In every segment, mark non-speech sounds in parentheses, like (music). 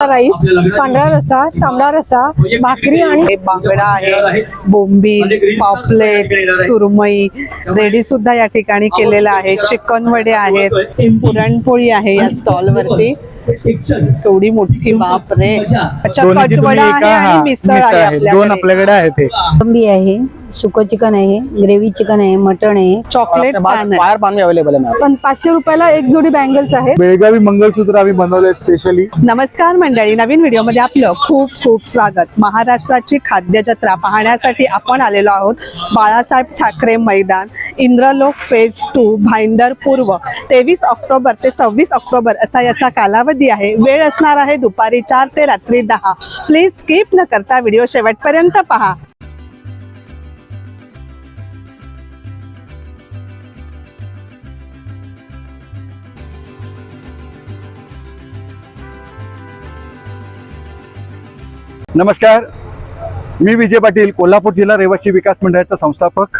Rice पांढरा रसा तांबडा रसा भाकरी आणि बांगडा आहे बोंबील पापलेट सुरमई रेडी सुद्धा या ठिकाणी केलेला आहे. चिकन वडे आहेत पुरणपोळी आहे या स्टॉल वरती. केवढी मोठी बाप रे अच्छा कटवडा आहे हा, आणि मिसळ आहे आपल्याकडे. आहे. सुकं चिकन आहे ग्रेव्ही चिकन आहे मटण आहे चॉकलेट पान आहे. फायर पान भी अवेलेबल आहे मॅम पण पाचशे रुपयाला एक जोडी बँगल्स आहेत. बेळगावी मंगलसूत्र आम्ही बनवलंय स्पेशली नमस्कार मंडळी नवीन व्हिडिओमध्ये आपलं खूप खूप स्वागत. महाराष्ट्राची खाद्य जत्रा पाहण्यासाठी आपण आलेलो आहोत. बाळासाहेब ठाकरे मैदान इंद्रलोक फेज टू भाईंदर पूर्व. तेवीस ऑक्टोबर ते सव्वीस ऑक्टोबर असा याचा कालावधी आहे. वेळ असणार आहे दुपारी चार ते रात्री दहा. प्लीज स्किप न करता व्हिडिओ शेवटपर्यंत पहा. नमस्कार. मी विजय पाटील कोल्हापूर जिल्हा रहिवासी विकास मंडळाचा संस्थापक.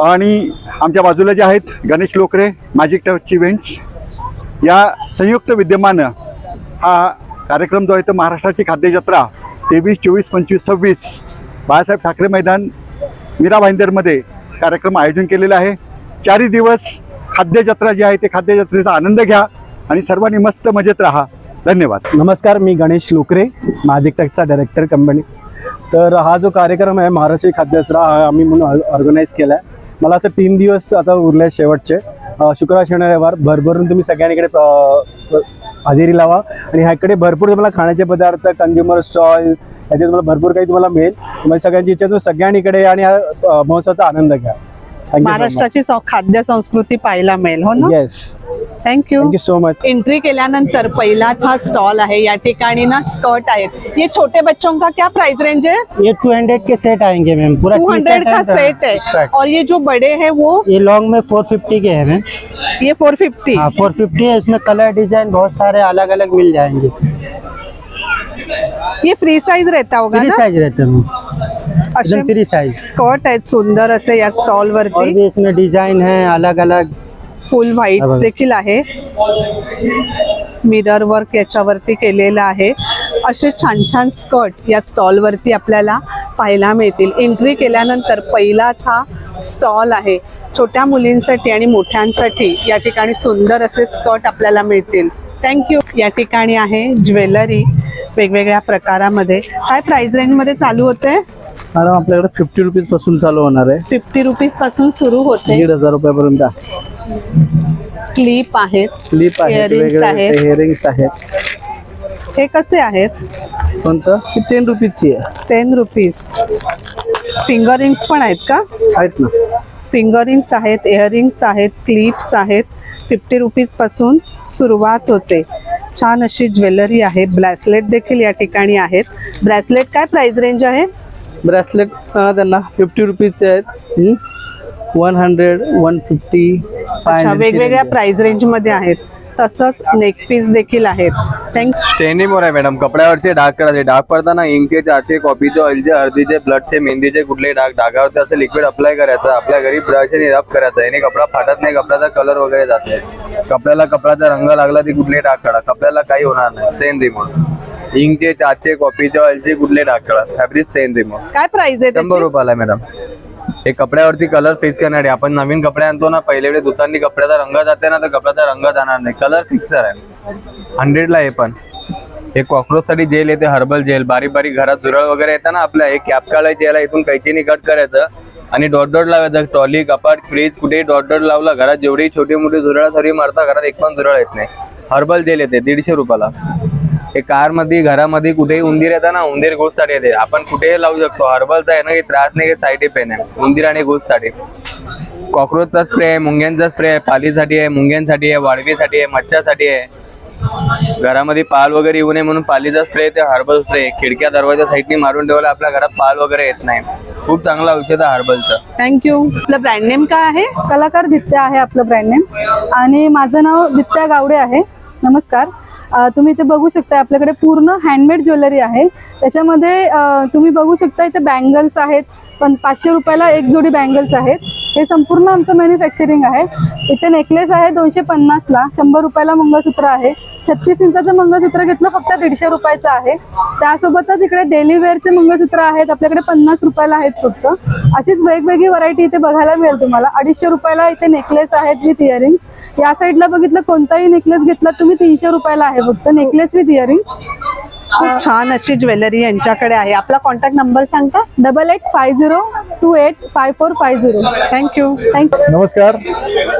आणि आमच्या बाजूला जे आहेत Ganesh Lokre magic touch events या संयुक्त विद्यमानं हा कार्यक्रम जो आहे तो महाराष्ट्राची खाद्यजत्रा तेवीस चोवीस पंचवीस सव्वीस बाळासाहेब ठाकरे मैदान मीरा भाईंदरमध्ये कार्यक्रम आयोजन केलेला आहे. चारही दिवस खाद्यजत्रा जी आहे ते खाद्यजत्रेचा आनंद घ्या आणि सर्वांनी मस्त मजेत राहा. धन्यवाद. नमस्कार मी गणेश लोकरे माझी टेकचा डायरेक्टर कंपनी तर हा जो कार्यक्रम आहे महाराष्ट्र खाद्यजत्रा हा आम्ही म्हणून ऑर्गनाईज केला आहे मला असं तीन दिवस आता उरले शेवटचे. शुक्रवार शनिवार रविवार भरभरून तुम्ही सगळ्यांकडे हजेरी लावा. आणि ह्याकडे भरपूर तुम्हाला खाण्याचे पदार्थ कंझ्युमर स्टॉल याचे तुम्हाला भरपूर काही तुम्हाला मिळेल. तुम्हाला सगळ्यांची इच्छा तुम्ही सगळ्यांकडे आणि या महोत्सवाचा आनंद घ्या. महाराष्ट्राची खाद्य संस्कृती पाहायला मिळेल हो ना? Yes thank you thank you so much entry केल्यानंतर पहिलाच हा स्टॉल आहे. या ठिकाणी ना स्कर्ट आहेत. ये छोटे बच्चों का क्या प्राइस रेंज है ये टू हंड्रेड के सेट आएंगे मैम पूरा टू हंड्रेड का सेट है. और ये जो बड़े हैं वो? ये लॉन्ग में फोर फिफ्टी के हैं मैम ये फोर फिफ्टी हाँ फोर फिफ्टी है. इसमें कलर डिजाइन बहुत सारे अलग अलग मिल जाएंगे. ये फ्री साइज रहता होगा फ्री ना? साइज रहते हैं मैम असे फ्री साइज स्कर्ट आहेत सुंदर असे या स्टॉल वरती. भी इसमें डिजाइन है अलग अलग फुल व्हाईट बघा. देखील आहे. मिरर वर्क याच्यावरती केलेलं आहे. असे छान छान स्कर्ट या स्टॉल वरती आपल्याला पाहायला मिळतील. एंट्री केल्यानंतर पहिलाच हा स्टॉल आहे. छोट्या मुलींसाठी आणि मोठ्यांसाठी या ठिकाणी सुंदर असे स्कर्ट आपल्याला मिळतील. थँक्यू या ठिकाणी आहे ज्वेलरी. वेगवेगळ्या प्रकारामध्ये. काय प्राइस रेंजमध्ये चालू होते मॅडम आपल्याकडे फिफ्टी रुपीजपासून चालू होणार आहे. फिफ्टी रुपीजपासून सुरू होते. दीड हजार रुपयापर्यंत. क्लिप आहेत क्लिप आहेत Earrings आहेत. हे कसे आहेत? कोणतं? ही टेन रुपीजची आहे. टेन रुपीज फिंगर रिंग्स पण आहेत का? आहेत ना. फिंगर रिंग्स आहेत इयरिंग्स आहेत क्लिप्स आहेत. फिफ्टी रुपीजपासून सुरुवात होते. छान अशी ज्वेलरी आहे. ब्रेसलेट देखील या ठिकाणी आहेत. ब्रेसलेट काय प्राइस रेंज आहे? ब्रेसलेट सांगा त्यांना. फिफ्टी रुपीजचे आहेत. वन हंड्रेड वन फिफ्टी अच्छा वेगवेगळ्या प्राइस रेंजमध्ये आहेत. तसंच नेक पीस देखील आहेत. थँक स्टेनिंग हो रहा है मॅडम कपड्यावरचे डाग करायचे डाग पडताना इंकचे चारचे कॉपीचे ऑइलचे हळदीचे ब्लडचे मेहंदीचे कुठलेही डाग डागावरती असं लिक्विड अप्लाय करायचं आपल्या घरी ब्रशने रब करायचं. याने कपडा फाटत नाही कपड्याचा कलर वगैरे जात नाही. कपड्याला कपड्याचा रंग लागला ती कुठले डाग काढा. कपड्याला काही होणार नाही. सेन रिमोट इंकचे चारचे कॉपीचे ऑइलचे कुठले काढा फॅब्रिक रिमोट काय प्राइस आहे शंभर त्याची? रुपयाला मॅडम हे कपड्यावरती कलर फिक्स करणारे आपण नवीन कपडे आणतो ना पहिले वेळी दुकाननी कपड्याचा रंग जाते ना तर कपड्याचा रंग जाणार नाही. कलर फिक्सर आहे. हंड्रेडला हे पण. हे कॉक्रोच साठी जेल येते हर्बल जेल बारीक बारीक घरात झुरळ वगैरे येतं ना आपल्या हे कॅप काढायची याला इथून कैचीने कट करायचं. आणि डॉट डॉट लावायचं. ट्रॉली कपाट फ्रीज कुठेही डॉट डॉट लावला घरात जेवढी छोटी मोठी झुरळ सरी मारता घरात एक पण झुरळ येत नाही. हर्बल जेल येते दीडशे रुपयाला. हे कारमध्ये घरामध्ये कुठेही उंदीर येतात ना उंदीर घोष येते. आपण कुठेही लावू शकतो. हर्बलचा आहे ना काही त्रास नाही काही साईड इफेक्ट आहे उंदीर आणि घोष कॉक्रोचचा स्प्रे आहे मुंग्यांचा स्प्रे आहे पालीसाठी आहे मुंग्यांसाठी आहे वाळवीसाठी आहे मच्छ्यासाठी आहे. घरामध्ये पाल वगैरे येऊ नये म्हणून पालीचा स्प्रे ते हर्बल स्प्रे. खिडक्या दरवाजा साईडनी मारून ठेवला आपल्या घरात पाल वगैरे येत नाही. खूप चांगला औषध आहे हर्बलचं. थँक्यू आपलं ब्रँड नेम काय आहे? कलाकार दित्या आहे आपलं ब्रँड नेम आणि माझं नाव दित्या गावडे आहे. नमस्कार. तुम्ही इथे बघू शकता आपल्याकडे पूर्ण हँडमेड ज्वेलरी आहे. त्याच्यामध्ये तुम्ही बघू शकता इथे बँगल्स आहेत पण पाचशे रुपयाला एक जोडी बँगल्स आहेत. हे संपूर्ण आमचं मॅन्युफॅक्चरिंग आहे. इथे नेकलेस आहे दोनशे पन्नासला शंभर रुपयाला मंगळसूत्र आहे. छत्तीस इंचाचं मंगळसूत्र घेतलं फक्त दीडशे रुपयाचं आहे. त्यासोबतच इकडे डेली वेअरचे मंगळसूत्र आहेत. आपल्याकडे पन्नास रुपयाला आहेत फक्त. अशीच वेगवेगळी व्हरायटी इथे बघायला मिळेल तुम्हाला. अडीचशे रुपयाला इथे नेकलेस आहेत विथ इयरिंग्स या साईडला बघितलं कोणताही नेकलेस घेतला तुम्ही तीनशे रुपयाला आहे फक्त. नेकलेस विथ इयरिंग्स खूप छान अशी ज्वेलरी यांच्याकडे आहे. आपला कॉन्टॅक्ट नंबर सांगता double eight five zero two eight five four five zero. Thank you thank you नमस्कार.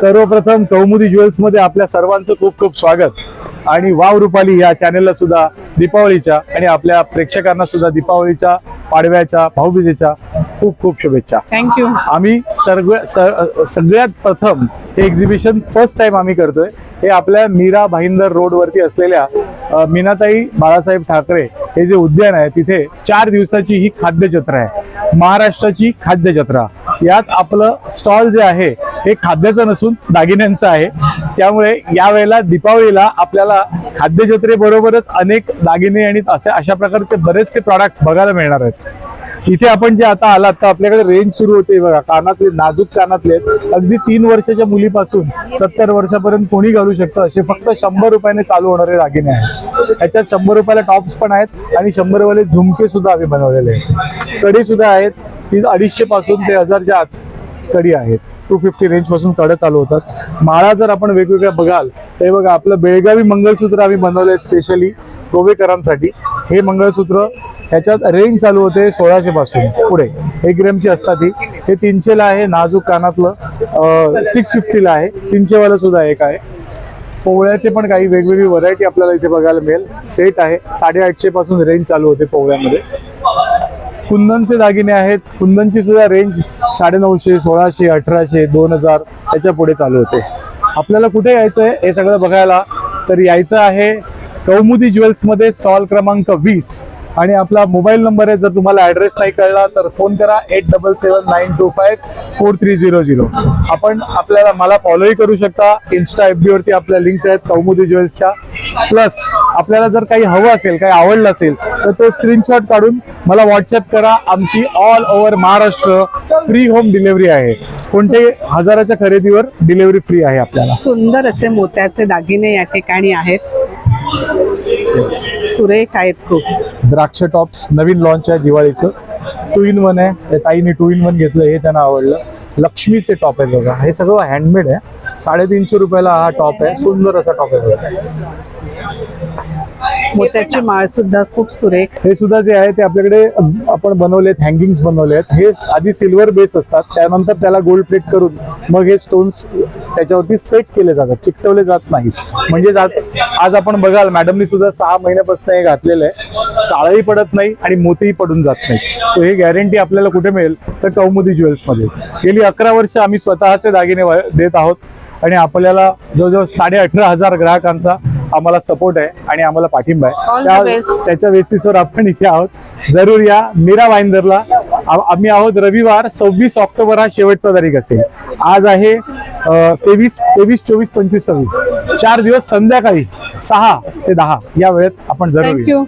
सर्वप्रथम कौमुदी ज्वेल्समध्ये आपल्या सर्वांचं खूप खूप स्वागत. आणि वाव रुपाली या चॅनेलला सुद्धा दीपावलीच्या आणि आपल्या प्रेक्षकांना सुद्धा दीपावलीच्या पाडव्याच्या भाऊबीजेच्या खूप खूप शुभेच्छा. थँक्यू आम्ही सर्व सगळ्यात प्रथम हे एक्झिबिशन फर्स्ट टाइम आम्ही करतोय. हे आपल्या मीरा भाईंदर रोड वरती असलेल्या मीनाताई बाळासाहेब ठाकरे हे जे उद्यान आहे तिथे चार दिवसाची ही खाद्य जत्रा आहे. महाराष्ट्राची खाद्य जत्रा यात आपलं स्टॉल जे आहे हे खाद्याचं नसून दागिन्यांचं आहे. त्यामुळे यावेळेला दीपावलीला आपल्याला खाद्य जत्रेबरोबरच अनेक दागिने आणि असे अशा प्रकारचे बरेचसे प्रॉडक्ट्स बघायला मिळणार आहेत. इथे आपण जे आता आलात तर आपल्याकडे रेंज सुरू होते बघा. कानातले नाजूक कानातले आहेत. अगदी तीन वर्षाच्या मुलीपासून सत्तर वर्षापर्यंत कोणी घालू शकतं? असे फक्त शंभर रुपयाने चालू होणारे दागिने आहेत. ह्याच्यात शंभर रुपयाला टॉप्स पण आहेत आणि शंभर वाले झुमके सुद्धा आम्ही बनवलेले आहेत. कडी सुद्धा आहेत. ती अडीचशे पासून ते हजारच्या आत कडी आहेत. टू फिफ्टी रेंजपासून कडे चालू होतात. माळा जर आपण वेगवेगळ्या बघाल तर बघा आपलं बेळगावी मंगळसूत्र आम्ही बनवलंय स्पेशली गोवेकरांसाठी. हे मंगळसूत्र ह्याच्यात रेंज चालू होते सोळाशे पासून पुढे. एक ग्रॅमची असतात ही. हे तीनशेला आहे नाजूक कानातलं. सिक्स फिफ्टीला आहे. तीनशेवाला सुद्धा एक आहे. पोवळ्याचे पण काही वेगवेगळी व्हरायटी आपल्याला इथे बघायला मिळेल. सेट आहे. साडेआठशे पासून रेंज चालू होते पोवळ्यामध्ये. कुंदनचे दागिने आहेत. कुंदनची सुद्धा रेंज साडेनऊशे सोळाशे अठराशे दोन हजार त्याच्या पुढे चालू होते. आपल्याला कुठे यायचं आहे हे सगळं बघायला तर यायचं आहे कौमुदी ज्वेल्समध्ये स्टॉल क्रमांक वीस. आणि आपला मोबाईल नंबर आहे जर तुम्हाला ऍड्रेस नाही कळला तर फोन करा eight double seven nine two five four three zero zero आपण आपल्याला मला फॉलोही करू शकता. इन्स्टा एफ वरती आपल्या लिंक्स आहेत कौमुदी ज्वेल्सच्या प्लस आपल्याला जर काही हवं असेल काही आवडलं असेल तर तो स्क्रीनशॉट काढून मला व्हॉट्सअप करा. आमची all over Maharashtra free home delivery आहे. कोणते हजाराच्या खरेदीवर डिलिव्हरी फ्री आहे आपल्याला. सुंदर असे मोत्याचे दागिने या ठिकाणी आहेत. सुरेख आहेत खूप. द्राक्ष टॉप्स नवीन लॉन्च आहे दिवाळीचं. टू इन वन आहे. ताईने टू इन वन घेतलं हे त्यांना आवडलं. लक्ष्मीचे टॉप आहे बघा. हे सगळं हँडमेड आहे. साडेतीनशे रुपयाला हा टॉप आहे. सुंदर असा टॉप आहे बघा. मोत्याची माळ सुद्धा खूप सुरेख. हे सुद्धा जे आहे ते आपल्याकडे आपण बनवलेत हँगिंग्स बनवले आहेत हे आधी सिल्वर बेस असतात. त्यानंतर त्याला गोल्ड प्लेट करून मग हे स्टोन्स त्याच्यावरती सेट केले जातात चिकटवले जात नाहीत. म्हणजेच आज आज आपण बघाल मॅडमनी सुद्धा सहा महिन्यापासून हे घातलेलं आहे. काळही पडत नाही आणि मोतीही पडून जात नाही सो ही गॅरंटी आपल्याला कुठे मिळेल? तर कौमुदी ज्वेल्समध्ये गेली अकरा वर्ष आम्ही स्वतःचे दागिने देत आहोत. आणि आपल्याला जवळजवळ साडे अठरा हजार ग्राहकांचा आम्हाला सपोर्ट आहे आणि आम्हाला पाठिंबा आहे. त्याच्या बेसिसवर आपण इथे आहोत. जरूर या. मीरा वाईंदरला आम्ही आहोत रविवार सव्वीस ऑक्टोबर हा शेवटचा तारीख असेल. आज आहे तेवीस तेवीस चोवीस पंचवीस सव्वीस. चार दिवस संध्याकाळी सहा ते दहा या वेळेत आपण जरूर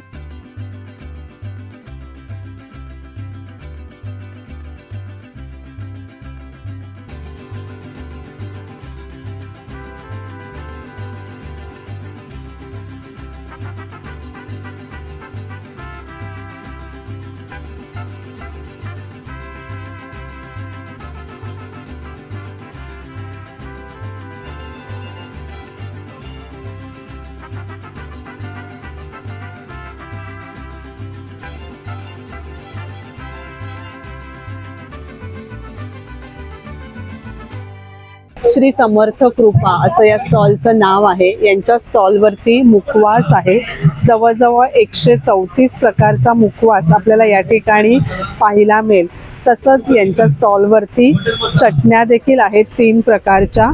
श्री समर्थ कृपा असं या स्टॉलचं नाव आहे. यांच्या स्टॉलवरती मुखवास आहे. जवळजवळ एकशे चौतीस प्रकारचा मुखवास आपल्याला या ठिकाणी पाहायला मिळेल. तसंच यांच्या स्टॉलवरती चटण्या देखील आहेत तीन प्रकारच्या.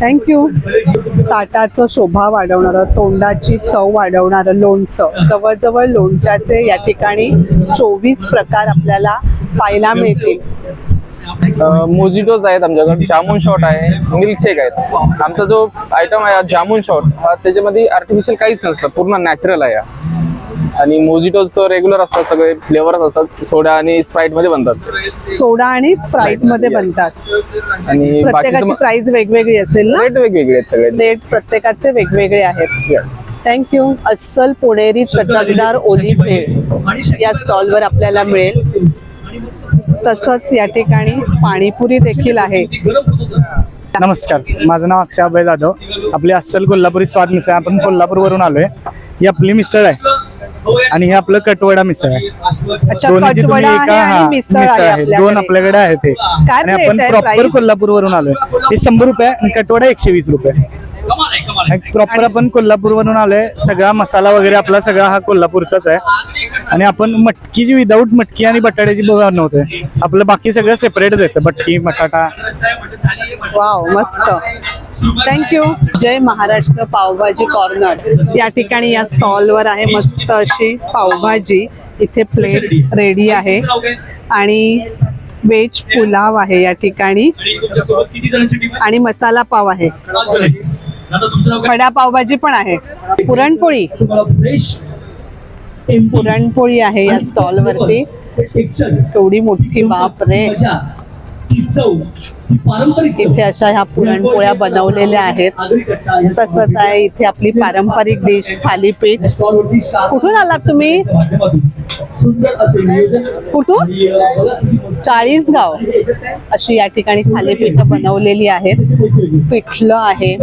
थँक्यू ताटाचं शोभा वाढवणारं तोंडाची चव वाढवणारं लोणचं. जवळजवळ लोणच्याचे या ठिकाणी चोवीस प्रकार आपल्याला पाहायला मिळतील. मोजिटोज आहेत आमच्याकडे जामून शॉट आहे मिल्कशेक आहेत. आमचा जो आयटम आहे जामून शॉट हा त्याच्यामध्ये आर्टिफिशियल काहीच नसतं पूर्ण नॅचरल आहे. आणि मोजिटोज तर रेग्युलर असतात सगळे फ्लेवर्स असतात सोडा आणि स्प्राईटमध्ये बनतात. सोडा आणि स्प्राईटमध्ये बनतात. आणि प्रत्येकाची प्राइस वेगवेगळी असेल ना? रेट वेगवेगळे आहेत सगळे. रेट प्रत्येकाचे वेगवेगळे आहेत. थँक्यू अस्सल पुणेरी चटकदार ओली भेळ या स्टॉलवर आपल्याला मिळेल. तसंच या ठिकाणी पाणीपुरी देखील आहे. नमस्कार माझं नाव अक्षय अभय जाधव. आपली अस्सल कोल्हापुरी स्वाद मिसळ. आपण कोल्हापूरवरून आलोय. ही आपली मिसळ आहे. आणि हे आपलं कटवडा मिसळ आहे. दोन्हीची तुम्ही आहे एका हा, मिसळ आहे आहे. दोन आपल्याकडे आहेत ते आणि आपण आहे, प्रॉपर price? कोल्हापूरवरून आलोय. ते शंभर रुपये आणि कटवडा एकशे वीस रुपये. प्रॉपर आपण कोल्हापूरवरून आलोय. सगळा मसाला वगैरे आपला सगळा हा कोल्हापूरचाच आहे. आणि आपण मटकी जी विदाऊट मटकी आणि बटाट्याची बनवतोय आपलं बाकी सगळं सेपरेटच येतं. मटकी बटाटा. वाव मस्त. थँक्यू जय महाराष्ट्र पावभाजी कॉर्नर या ठिकाणी या स्टॉलवर आहे मस्त अशी पावभाजी. इथे प्लेट रेडी आहे. आणि वेज पुलाव आहे या ठिकाणी. आणि मसाला पाव आहे. वडा पावभाजी पण आहे. पुरणपोळी. पुरणपोळी आहे या स्टॉल वरती. एवढी मोठी बाप रे इथे अशा ह्या पुरणपोळ्या बनवलेल्या आहेत. तसंच आहे इथे आपली पारंपरिक डिश थालीपीठ कुठून आलात तुम्ही? कुठून? चाळीसगाव. अशी या ठिकाणी थालीपीठ बनवलेली आहेत. पिठलं आहे.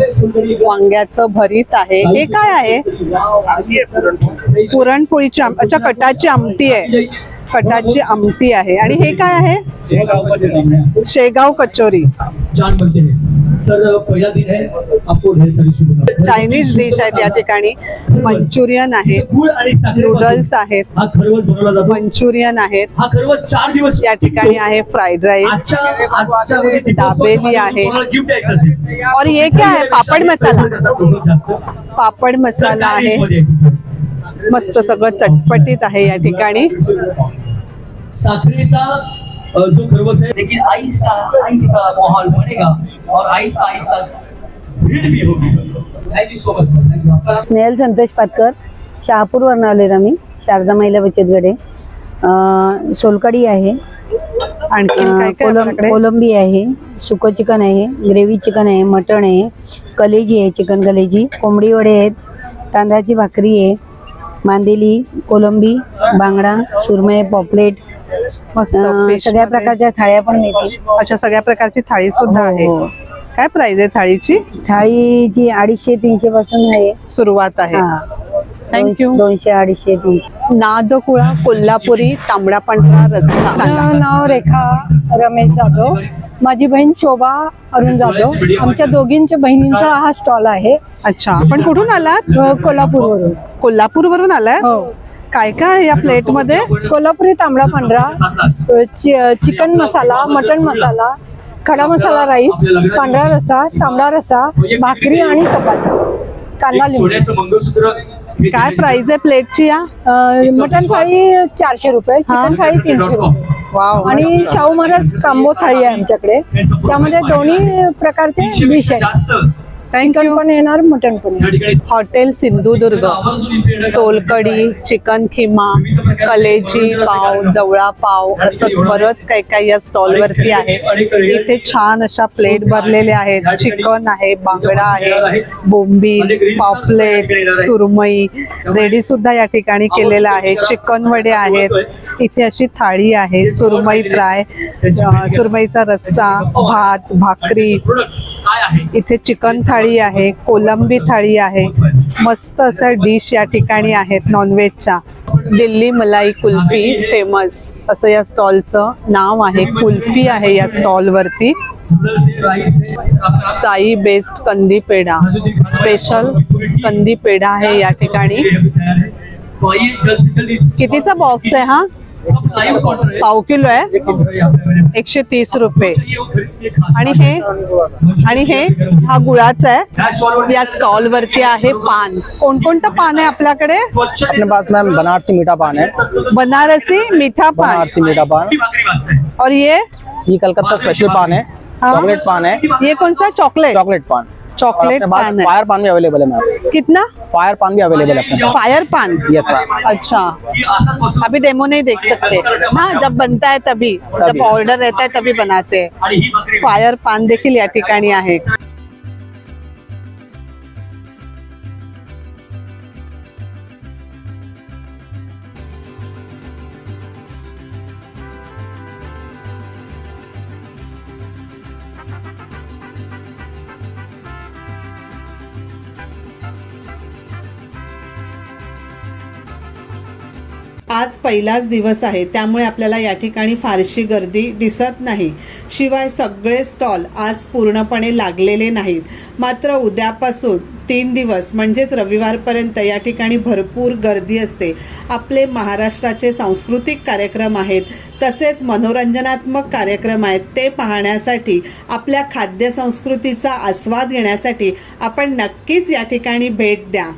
वांग्याचं भरीत आहे. हे काय आहे? पुरणपोळीची अच्छा कटाची आमटी आहे. कटाची आमटी आहे. आणि हे काय आहे? शेगाव कचोरी. चायनीज डिश आहेत या ठिकाणी. मंचुरियन आहे. नूडल्स आहेत. हा मंचुरियन आहेत. खरवस चार दिवस या ठिकाणी आहे फ्राईड राईस. दाबेली आहे. और ये क्या है? पापड मसाला. पापड मसाला आहे. मस्त सगळं चटपटीत आहे या ठिकाणी. साखरेचा जो खरवस है लेकिन आहिस्ता आहिस्ता माहौल बनेगा और आहिस्ता आहिस्ता भीड़ भी होगी. Thank you so much sir thank you Snehal Santosh Patkar शहापूरवरून आलेत आम्ही शारदा महिला बचत अं, सोलकढी आहे. आणखी? कोलंबी आहे सुकं चिकन आहे ग्रेव्ही चिकन आहे मटण आहे कलेजी आहे चिकन कलेजी. कोंबडी वडे आहेत तांदळाची भाकरी आहे. मांदेली कोलंबी बांगडा सुरमई पॉपलेट मस्त अं, fish सगळ्या मध्ये. प्रकारच्या थाळ्या पण मिळतील. अच्छा सगळ्या प्रकारची थाळी सुद्धा आहे. हो, हो. काय प्राइस आहे थाळीची? थाळीची अडीचशे तीनशे पासून आहे. सुरुवात आहे. हा. You. दोनशे अडीचशे तीनशे. नादकुळा कोल्हापुरी तांबडा पांढरा रस्सा. माझं नाव रेखा रमेश जाधव. माझी बहीण शोभा अरुण जाधव. आमच्या दोघींच्या बहिणींचा हा स्टॉल आहे. अच्छा आपण कुठून आलात? कोल्हापूरवरून. कोल्हापूर वरून आलाय हो. काय काय आहे या प्लेटमध्ये कोल्हापुरी तांबडा पांढरा चि- चिकन मसाला मटन मसाला खडा मसाला राईस पांढरा रसा तांबडा रसा भाकरी आणि चपाती. कांदा लिंबू. सोन्याचं मंगळसूत्र काय प्राइस आहे प्लेटची या? मटन थाळी चारशे रुपये चिकन थाळी तीनशे रुपये. वाव आणि शाहू महाराज कांबो थाळी आहे आमच्याकडे. त्यामध्ये दोन्ही प्रकारचे डिश आहेत. जास्त चिकन पण येणार मटन पण येणार. हॉटेल सिंधुदुर्ग सोलकडी चिकन खिमा कलेजी पाव जवळा पाव असं बरंच काही काही या स्टॉल वरती आहे. (laughs) इथे छान अशा प्लेट भरलेल्या आहेत. चिकन आहे बांगडा आहे बोंबील पापलेट सुरमई रेडी सुद्धा या ठिकाणी केलेला आहे. चिकन वडे आहेत. इथे अशी थाळी आहे सुरमई फ्राय सुरमईचा रस्सा भात भाकरी. इथे चिकन थाळी आहे कोलंबी थाळी आहे. मस्त असं डिश या ठिकाणी आहेत नॉनव्हेजच्या दिल्ली मलाई कुल्फी फेमस असं या स्टॉलचं नाव आहे. कुल्फी आहे या स्टॉल वरती राईस साई बेस्ट कंदी पेढा स्पेशल कंदी पेढा आहे या ठिकाणी कितीचा बॉक्स आहे हा? पाव किलो आहे. एकशे तीस रुपये. आणि हे आणि हे हा गुळाचा आहे. या स्टॉल वरती आहे पान. कोणकोणतं पान आहे आपल्याकडे? मैम बनारसी मीठा पान है बनारसी मीठा पान. बनारसी मीठा पान. और ये? ये कलकत्ता स्पेशल पान हाँ। चॉकलेट पान है ये कौन सा? चॉकलेट चॉकलेट पान. चॉकलेट पान है। फायर पान भी अवेलेबल है मैम कितना? फायर पान भी अवेलेबल है अपने फायर पान? यस मैम अच्छा। अभी डेमो नहीं देख सकते। हाँ जब बनता है तभी। जब ऑर्डर रहता है तभी बनाते हैं। फायर पान देखील या ठिकाणी आहे आज पहिलाच दिवस आहे त्यामुळे आपल्याला या ठिकाणी फारशी गर्दी दिसत नाही. शिवाय सगळे स्टॉल आज पूर्णपणे लागलेले नाहीत. मात्र उद्यापासून तीन दिवस म्हणजेच रविवारपर्यंत या ठिकाणी भरपूर गर्दी असते. आपले महाराष्ट्राचे सांस्कृतिक कार्यक्रम आहेत तसेच मनोरंजनात्मक कार्यक्रम आहेत ते पाहण्यासाठी आपल्या खाद्य संस्कृतीचा आस्वाद घेण्यासाठी आपण नक्कीच या ठिकाणी भेट द्या.